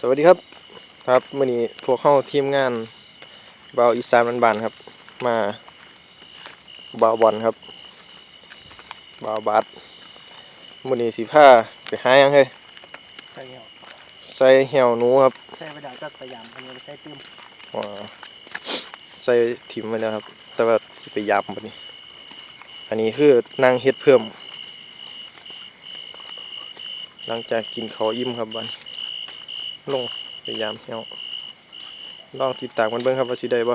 สวัสดีครับครับมื่อนี้พวกเข้าทีมงานเบาอีสานบานๆครับ มาเบาบอลครับเบาบาสมื่อนี้สีผ้าไปหาหยังเฮ้ยใช่แล้วใส่เหี่ยวหนูครับใช่ไปด่าก็พยายามอันนี้ไปใช้ตื้มอ่าใส่ถิ่มไว้แล้วครับ แต่ว่าสิไปยามบัดนี้ อันนี้คือนางเฮ็ดเพิ่ม หลังจากกินข้าวอิ่มครับบัดน ลงไปยามเหี่ยวลองติดตามกันเบิ่งครับว่าสิได้บ่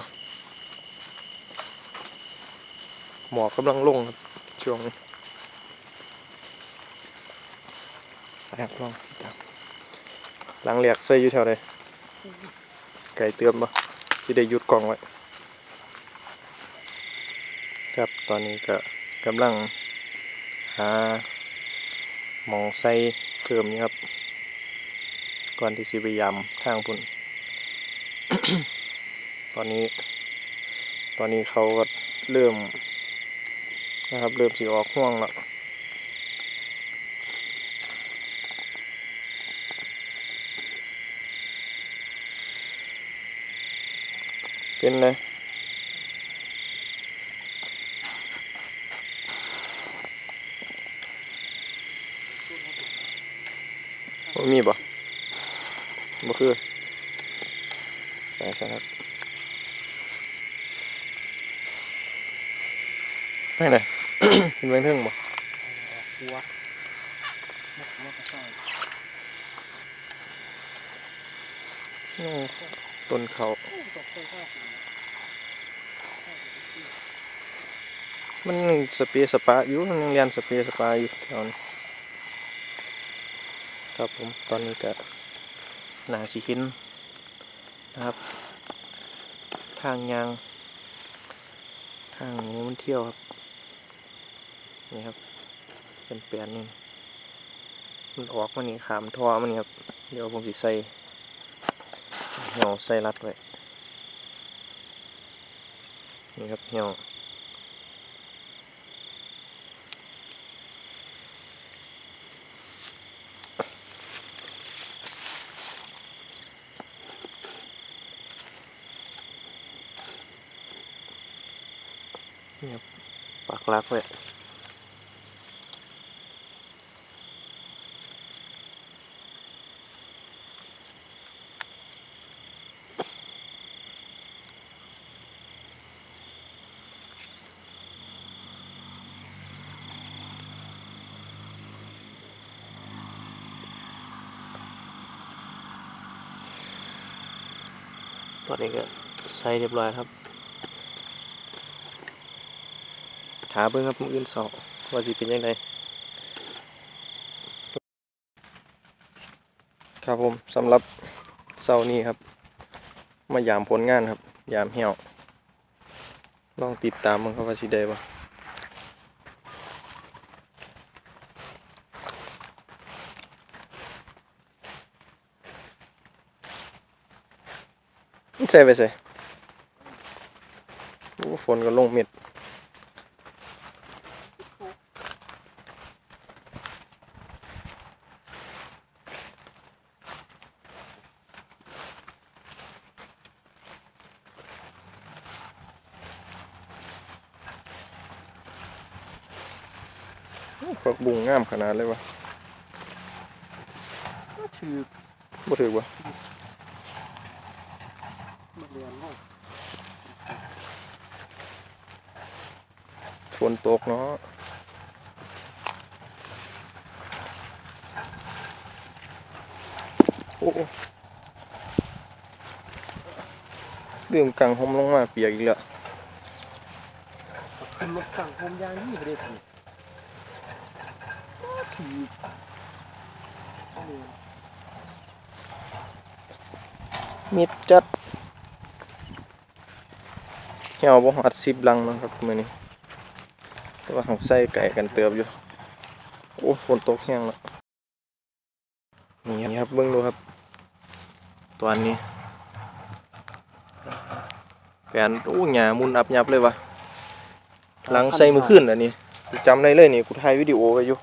หมอกกำลังลงครับช่วงนี้ไปครับลองติดตามหลังเหลียกใส่อยู่แถวใดไก่เติมบ่ที่ได้หยุดกล่องไว้ครับตอนนี้ก็กำลังหาหมองใส่เพิ่มนี่ครับ ก่อนที่สิไปยำทางพุ่น ตอนนี้ ตอนนี้เขาก็เริ่มนะครับ เริ่มสิออกห่วงแล้วเป็นไงบ่มีบ่ บ่คือไปซะครับไปไหนเป็นเบื้องเทิงบ่หัวหัวกระซ่ต้นเขามันสเปรย์สปาอยู่มันยังเรียนสเปรย์สปาอยู่แถวนี้ครับผมตอนนี้ก็ หนาสิเหินนะครับ ทางยาง ทางหนูมันเที่ยวครับ นี่ครับ เป็นแปลี่ยนนี่มันออกมานี่ขามทอมันนี่ครับ เดี๋ยวผมสิใส่เหี่ยวใส่รัดไว้ นี่ครับเหี่ยว ปักลักไว้ตอนนี้ก็ใส่เรียบร้อยครับ ถาเบิ่งครับมื้ออื่นสอบว่าสิเป็นยังไงครับผมสำหรับเสาร์นี้ครับ มายามผลงานครับ ยามเหี่ยว ลองติดตามมันครับว่าสิได้บ่ใส่ไปใส่โอ้ฝนก็ลงเม็ด งงามขนาดเลยวะถือบ่ถือวะมาเรียนห้องฝนตกเนาะโอ้ดื่มกังหอมลงมาเปียกอีกแล้วขึ้นรถสั่งโฮมยางนี่ไปได้ทีถือ มิดจัดเหี่ยวบ่ฮอดสิบลังนะครับมื้อนี้แต่ว่าหังใส่ไก่กันเติบอยู่โอ้ฝนตกแห้งแล้วนี่ครับเบิ่งดูครับตอนนี้แผนโอ้หญ้ามุนอับยับเลยวะหลังใส่มือขึ้นอันนี้จำได้เลยนี่กูถ่ายวิดีโอไว้อยู่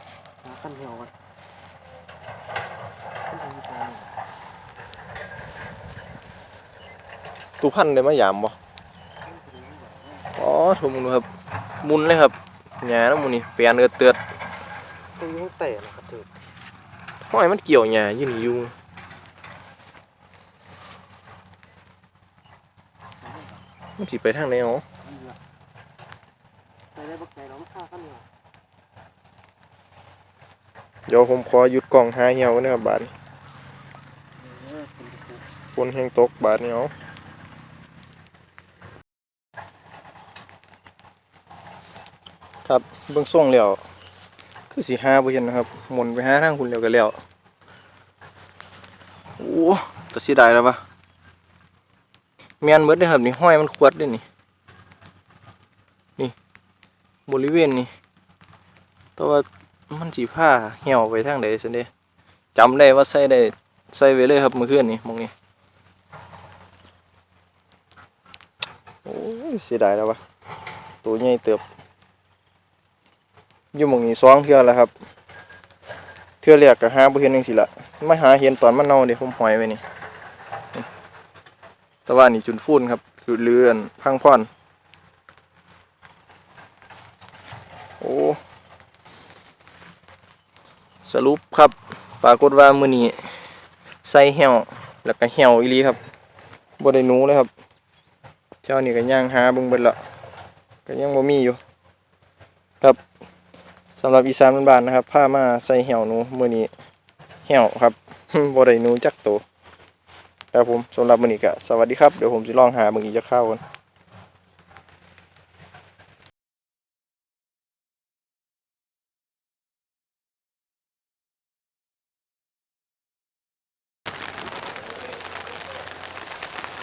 ขั้นเหี่ยวกัน ตูพันได้มายามบ่อ๋อทุกมุนครับ มุนเลยครับหญ้าน้ำมูนี่เปลี่ยนเอือดเตือดตรงนี้เตะนะครับเถิดห้อยมันเกี่ยวหญ้าอยู่นี่อยู่มันสิไปทางไหนอ๋อไปได้บักไก่เราไม่ฆ่ากันเนี่ยเดี๋ยวผมขอหยุดกล่องหาเหี่ยวกันนะครับบาดนี้เออเป็นตะปูฝนแห้งตกบาดนี้เอา ครับเบิ่งส่งแล้วคือสิหาบ่เห็นนะครับหมุนไปห้าทางคุณแล้วก็แล้วโอ้แต่เสียดายแล้วปะแม่นเบิดเด้ครับนี่ห้อยมันขวดด้นี่นี่ บริเวณนี้แต่ว่ามันสีผ้าเหี่ยวไปทางใดซั่นเด้จำได้ว่าใส่ได้ใส่ไว้เลยครับเมื่อคืนนี้หมองนี้โอ้เสียดายแล้ววะตัวใหญ่เติบ อยู่หมองนี้สองเทื่อแล้วครับ เทื่อแรกก็หาบ่เห็นจังซี่ละมาหาเห็นตอนมันเน่าเด้ผมหอยไว้นี่ แต่ว่านี่จุนฟูนครับจุดเลือนพังพอนโอ้สรุปครับปรากฏว่ามื้อนี้ใส่เหี่ยวแล้วก็เหี่ยวอีหลีครับบ่ได้หนูเลยครับเช้านี้ก็ย่างหาเบิ่งเบิดละก็ยังบ่มีอยู่ ครับ สำหรับอีสานบ้านๆนะครับพามาใส่เหี่ยวหนูมือนี้เหี่ยวครับบ่ได้หนูจักโตวครับผมสำหรับมือนี้ก็สวัสดีครับเดี๋ยวผมสิลองหาบิ่งอีจักข้ากัน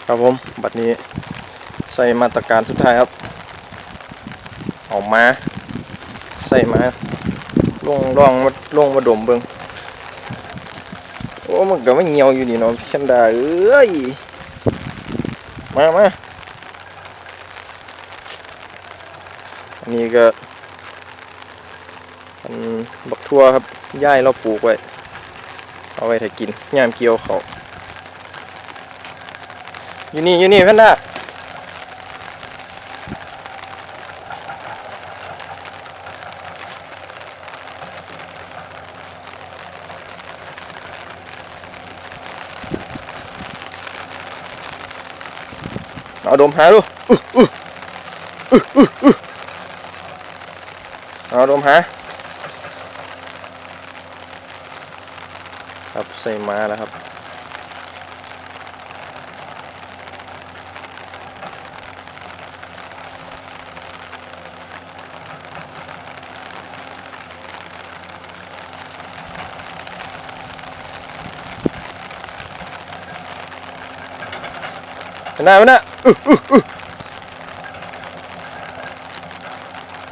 ครับผมบัดนี้ใส่มาตรการสุดท้ายครับ ออกมา ใส่มาลงร่องมาลงมาดมเบิงโอ้มันก็ไม่เงียวอยู่นี่เนาะพี่ชันดาเอ้ยมามาอันนี้ก็อันบักทั่วครับย่ายเราปลูกไว้ เอาไว้ถ้ากินยามเกี่ยวเขาอยู่นี่อยู่นี่เพันดา เอาดมหาดูเอาดมหาครับใส่มาแล้วครับ ห็นหน้าไหมนะอื้อู้อู้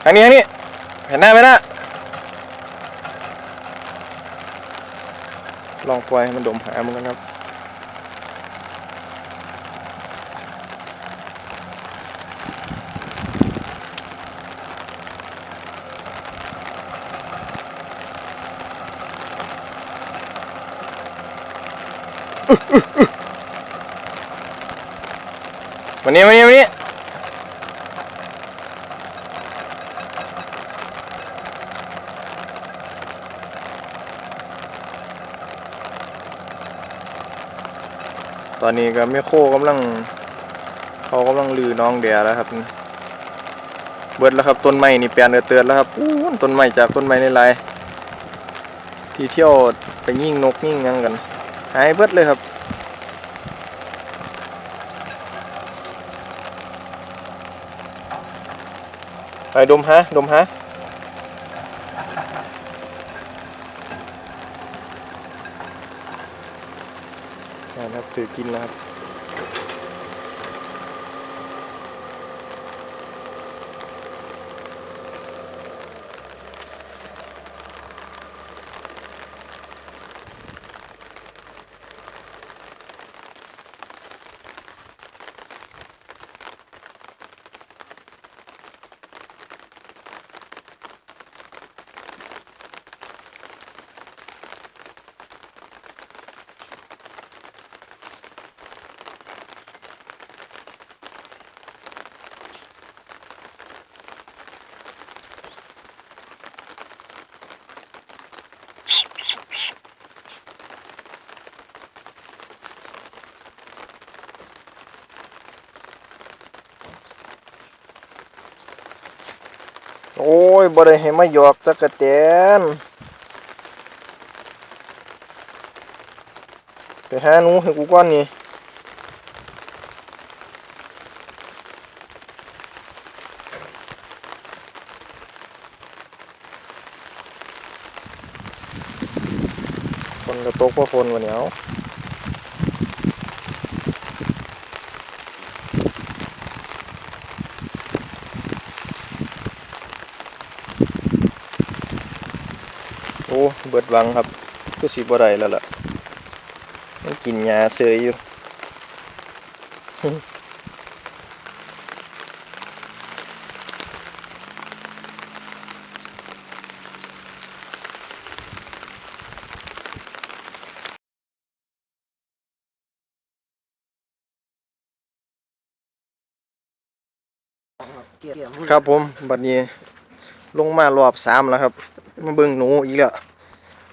ทางนี้ทางนี้เห็นหน้าไหมนะลองปล่อยให้มันดมหามันกันครับอ วันนี้วันนี้วันนี้ตอนนี้ก็แม่โคกำลังเขากำลังลือน้องแดแล้วครับ เบิดแล้วครับต้นไม้นี่แปลนเอือดเตือนแล้วครับอู้นต้นไม้จากต้นไม้ในลายที่เที่ยวไปยิงนกยิงยังกัน หายเบิดเลยครับ ไปดมฮะ ดมฮะ นะครับถือกินแล้วครับ ยบ่ได้ให้มาหยอกตะกะแตนไปหาหนูให้กูก่อนนี่คนกระตกว่าคนวันนี้เอา บิดวังครับก็สิบ่ได้แล้วล่ะ มันกินยาเสยอยู่ ครับผม บัดนี้ลงมารอบสามแล้วครับ มาเบิ่งหนูอีกแล้ว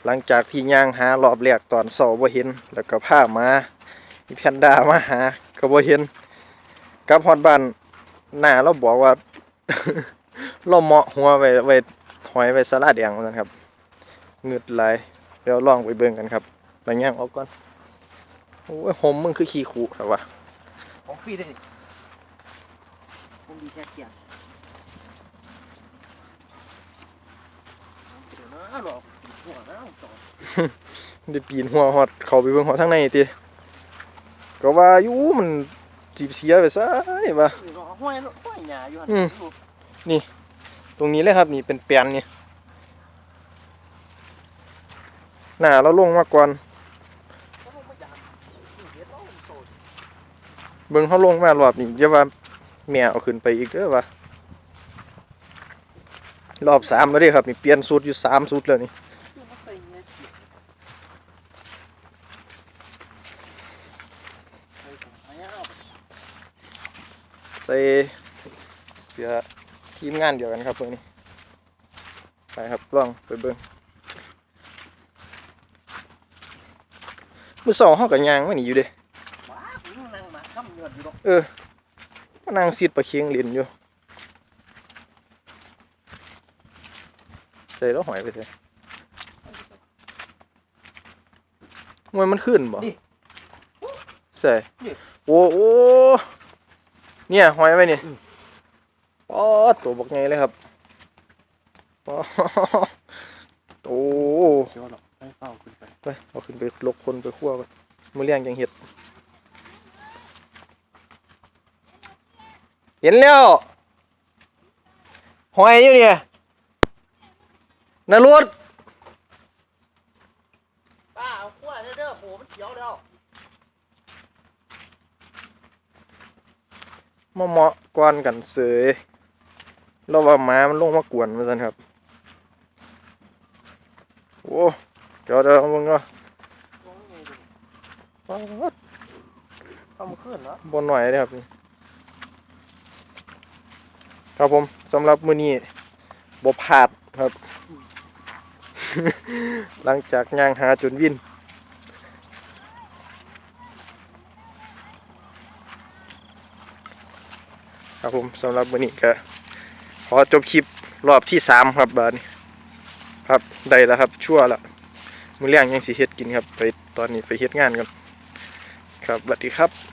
หลังจากที่ย่างหารอบแรกตอนสาบ่เห็น แล้วก็พามามีแพนด้ามาหาก็บ่เห็นกับฮอดบ้านหน้าเราบอกว่า เราเหมาะหัวไว้ไว้หอยไว้สลัดแดงว่าซั่นครับเงืดหลเดี๋ยวลองไปเบิ่งกันครับไปย่างออกก่อนโอ้ยหมมึงคือขี้ขู่ครับวะของฟรีได้ผมดีแค่เกียมเดี๋ยวนะหรอก ได้ปีนหัวฮอดเข้าไปเบิ่งฮอดทางในติก็ว่าอยู่มันจีบเสียไปซะว่านี่ก็ห้วยห้วยหญ้าอยู่หั่นอืมอยู่ตรงนี้เลยครับนี่เป็นแปลนนี่หน้าเราลงมาก่อนก็ลงมาจากนี่เฮ็ดเอาโซดเบิ่งเขาลงมารอบนี้อย่าว่าแม่เอาขึ้นไปอีกเด้อว่ารอบสามแล้วเด้ครับนี่เปลี่ยนสูตรอยู่สามสูตรแล้วนี่ คือมาใส่เงี้ยเกี่ยใส่ถุงให้เอา ใส่เสื้อทีมงานเดียวกันครับเพิ่นนี่ไปครับลองไปเบิ่งมื้อสองเฮาก็ย่างมานี่อยู่เด้ว้าผมนั่งมาค้ำเงินอยู่ดอกเออมานั่งซีดปลาเคียงเล่นอยู่ใส่แล้วหอยไปเถอะมวยมันขึ้นบ่นี่ใส่นี่โอ้โอ้ เนี่ยหอยไว้นี่ป๊อดตัวบักไงเลยครับป๊อดโอ้เดี๋ยวหรอกให้เฝ้าขึ้นไปไปเอาขึ้นไปลกคนไปคั่วกันมือเลี้ยงยังเห็ด เห็นแล้วหอยอยู่เนี่ยนรดป้าเอาขั้วเด้อเด้อโหมันเขียวแล้ว มาเหมาะกวนกันเสยเราว่าหมามันลงมากวนมาสันครับ โอ้เดี๋ยวเดี๋ยวมึงก็ลงไงดูป๊อดเอามาขึ้นเนาะบนหน่อยเลยครับนี่ครับผมสำหรับมื้อนี้บ่พลาดครับ หลังจากย่างหาจนวิน ครับผมสำหรับวันนี้ก็ขอจบคลิปรอบที่สามครับบานี้ครับได้แล้วครับ ชั่วละมือเลี้ยงยังสีเฮ็ดกินครับ ไปตอนนี้ไปเฮ็ดงานกันครับสวัสดีครับ